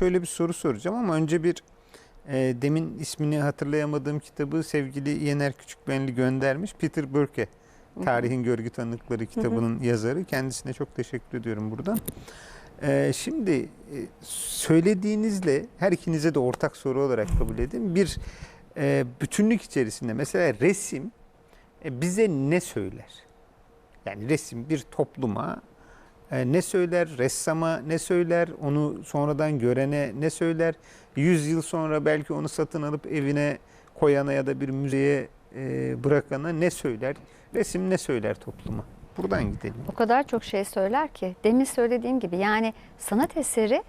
şöyle bir soru soracağım ama önce bir e, demin ismini hatırlayamadığım kitabı sevgili Yener Küçükbenli göndermiş. Peter Burke, Tarihin Görgü Tanıkları kitabının yazarı. Kendisine çok teşekkür ediyorum buradan. E, şimdi e, söylediğinizle her ikinize de ortak soru olarak kabul edin. Bir e, bütünlük içerisinde mesela resim e, bize ne söyler? Yani resim bir topluma ne söyler, ressama ne söyler, onu sonradan görene ne söyler, 100 yıl sonra belki onu satın alıp evine koyana ya da bir müzeye e, bırakana ne söyler, resim ne söyler topluma? Buradan gidelim. O kadar çok şey söyler ki demin söylediğim gibi yani sanat eseri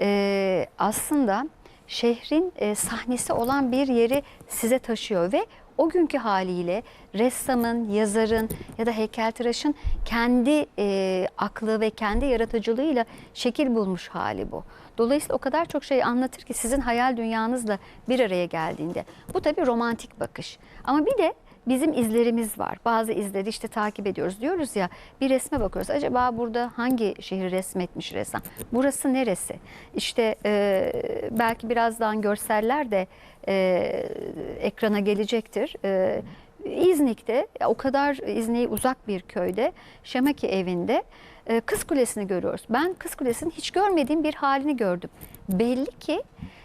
e, aslında şehrin e, sahnesi olan bir yeri size taşıyor ve o günkü haliyle ressamın, yazarın ya da heykeltıraşın kendi e, aklı ve kendi yaratıcılığıyla şekil bulmuş hali bu. Dolayısıyla o kadar çok şey anlatır ki sizin hayal dünyanızla bir araya geldiğinde. Bu tabii romantik bakış. Ama bir de bizim izlerimiz var. Bazı izleri işte takip ediyoruz. Diyoruz ya bir resme bakıyoruz. Acaba burada hangi şehri resmetmiş ressam? Burası neresi? İşte e, belki birazdan görseller de e, ekrana gelecektir. E, İznik'te o kadar İznik'e uzak bir köyde Şemaki evinde e, Kız Kulesi'ni görüyoruz. Ben Kız Kulesi'nin hiç görmediğim bir halini gördüm. Belli ki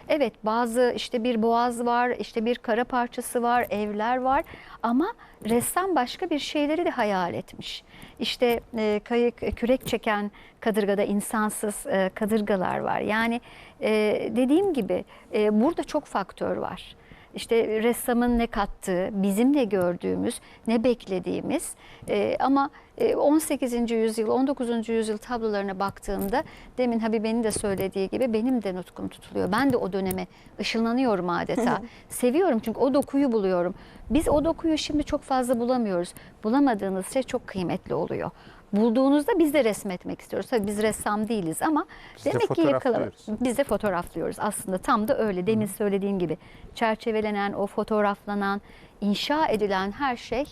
evet bazı işte bir boğaz var, işte bir kara parçası var, evler var ama ressam başka bir şeyleri de hayal etmiş. İşte e, kayık, e, kürek çeken kadırgada insansız e, kadırgalar var. Yani e, dediğim gibi e, burada çok faktör var. İşte ressamın ne kattığı, bizim ne gördüğümüz, ne beklediğimiz e, ama 18. yüzyıl, 19. yüzyıl tablolarına baktığımda demin Habibe'nin de söylediği gibi benim de nutkum tutuluyor. Ben de o döneme ışınlanıyorum adeta. Seviyorum çünkü o dokuyu buluyorum. Biz o dokuyu şimdi çok fazla bulamıyoruz. Bulamadığınız şey çok kıymetli oluyor. Bulduğunuzda biz de resmetmek istiyoruz. Tabii biz ressam değiliz ama Biz de demek ki yakalamak. Biz de fotoğraflıyoruz aslında tam da öyle demin söylediğim gibi çerçevelenen o fotoğraflanan inşa edilen her şey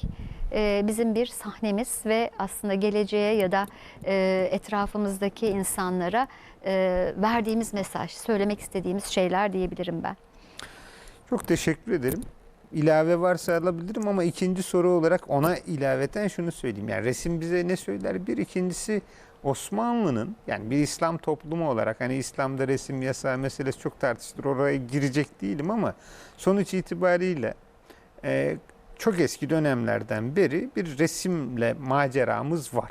e, bizim bir sahnemiz ve aslında geleceğe ya da e, etrafımızdaki insanlara e, verdiğimiz mesaj söylemek istediğimiz şeyler diyebilirim ben. Çok teşekkür ederim. İlave varsa alabilirim ama ikinci soru olarak ona ilaveten şunu söyleyeyim. Yani resim bize ne söyler? Bir ikincisi Osmanlı'nın yani bir İslam toplumu olarak hani İslam'da resim yasağı meselesi çok tartışılır. Oraya girecek değilim ama sonuç itibariyle e, çok eski dönemlerden beri bir resimle maceramız var.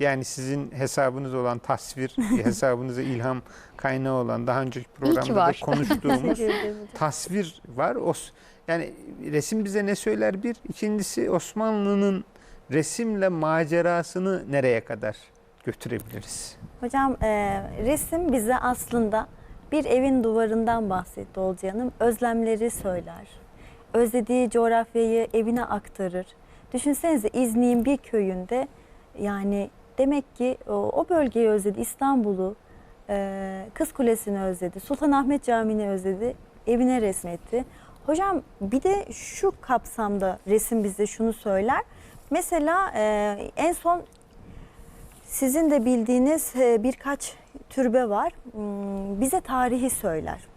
Yani sizin hesabınız olan tasvir, hesabınıza ilham kaynağı olan daha önceki programda da konuştuğumuz tasvir var. Os yani resim bize ne söyler bir. İkincisi Osmanlı'nın resimle macerasını nereye kadar götürebiliriz? Hocam e, resim bize aslında bir evin duvarından bahsetti Olcay Hanım. Özlemleri söyler. Özlediği coğrafyayı evine aktarır. Düşünsenize İznik'in bir köyünde yani demek ki o, o bölgeyi özledi. İstanbul'u, e, Kız Kulesi'ni özledi. Sultanahmet Camii'ni özledi. Evine resmetti. Hocam bir de şu kapsamda resim bize şunu söyler. Mesela e, en son sizin de bildiğiniz e, birkaç türbe var. Hmm, Bize tarihi söyler.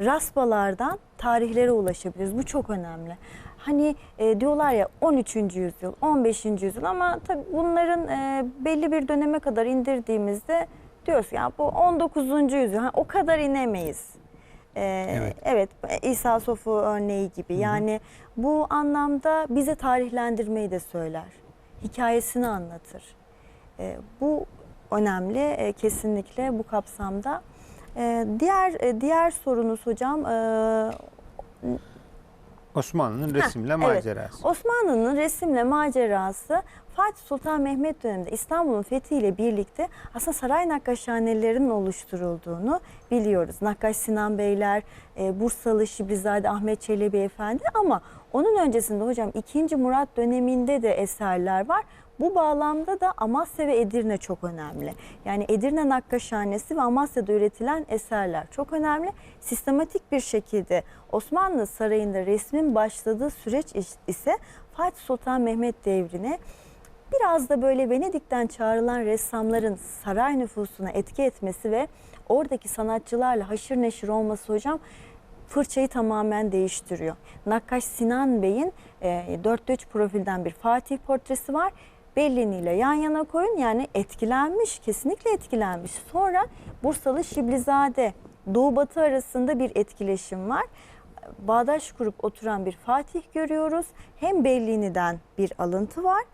Raspalardan tarihlere ulaşabiliriz. Bu çok önemli. Hani e, diyorlar ya 13. yüzyıl, 15. yüzyıl ama tabii bunların e, belli bir döneme kadar indirdiğimizde diyoruz ya bu 19. yüzyıl. Ha, o kadar inemeyiz. E, Evet. evet. İsa Sofu örneği gibi. Yani bu anlamda bize tarihlendirmeyi de söyler. Hikayesini anlatır. E, bu önemli e, kesinlikle bu kapsamda. E, diğer e, diğer sorunuz hocam e, Osmanlı'nın resimle evet. macerası. Osmanlı'nın resimle macerası Fatih Sultan Mehmet döneminde İstanbul'un fethiyle birlikte aslında saray nakkaşhanelerinin oluşturulduğunu biliyoruz. Nakkaş Sinan Beyler, e, Bursalı Şiblizade Ahmet Çelebi Efendi ama onun öncesinde hocam 2. Murat döneminde de eserler var. Bu bağlamda da Amasya ve Edirne çok önemli. Yani Edirne Nakkaşhanesi ve Amasya'da üretilen eserler çok önemli. Sistematik bir şekilde Osmanlı Sarayı'nda resmin başladığı süreç ise Fatih Sultan Mehmet devrine biraz da böyle Venedik'ten çağrılan ressamların saray nüfusuna etki etmesi ve oradaki sanatçılarla haşır neşir olması hocam fırçayı tamamen değiştiriyor. Nakkaş Sinan Bey'in e, 4'te 3 profilden bir Fatih portresi var. Bellini ile yan yana koyun yani etkilenmiş, kesinlikle etkilenmiş. Sonra Bursalı Şiblizade, Doğu Batı arasında bir etkileşim var. Bağdaş kurup oturan bir Fatih görüyoruz. Hem Bellini'den bir alıntı var.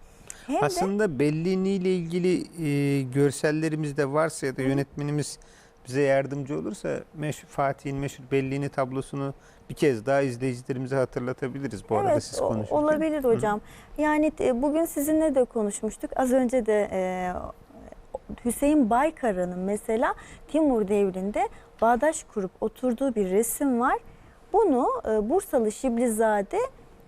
Hem de Aslında Bellini ile ilgili e, görsellerimiz de varsa ya da yönetmenimiz bize yardımcı olursa meşhur, Fatih'in meşhur Bellini tablosunu bir kez daha izleyicilerimize hatırlatabiliriz bu arada siz konuşurken. olabilir hocam. Yani e, bugün sizinle de konuşmuştuk. Az önce de e, Hüseyin Baykara'nın mesela Timur devrinde bağdaş kurup oturduğu bir resim var. Bunu e, Bursalı Şiblizade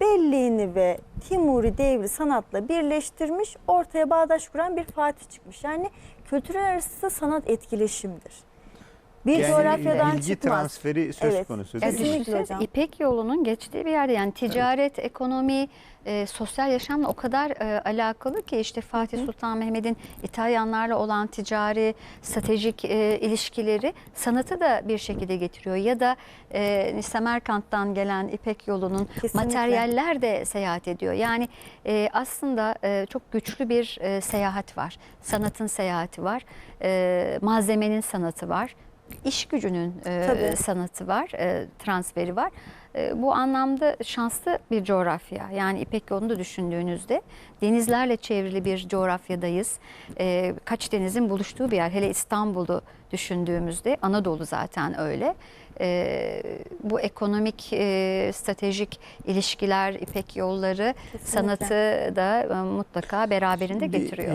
Bellini ve Timuri devri sanatla birleştirmiş, ortaya bağdaş kuran bir Fatih çıkmış. Yani kültürel arası sanat etkileşimdir. Bir Yani coğrafyadan bilgi çıkmaz. transferi söz Evet. konusu değil? Kesinlikle hocam. İpek yolunun geçtiği bir yerde yani ticaret, ekonomi, e, sosyal yaşamla o kadar e, alakalı ki işte Fatih Sultan Mehmet'in İtalyanlarla olan ticari, stratejik e, ilişkileri sanatı da bir şekilde getiriyor. Ya da e, Semerkant'tan gelen İpek yolunun Kesinlikle. materyaller de seyahat ediyor. Yani e, aslında e, çok güçlü bir e, seyahat var. Sanatın seyahati var, e, malzemenin sanatı var. İş gücünün e, Tabii. sanatı var, e, transferi var. E, bu anlamda şanslı bir coğrafya. Yani İpek yolunu düşündüğünüzde denizlerle çevrili bir coğrafyadayız. E, kaç denizin buluştuğu bir yer. Hele İstanbul'u düşündüğümüzde Anadolu zaten öyle. E, bu ekonomik, e, stratejik ilişkiler, İpek yolları Kesinlikle. sanatı da e, mutlaka beraberinde Şimdi, getiriyor. e,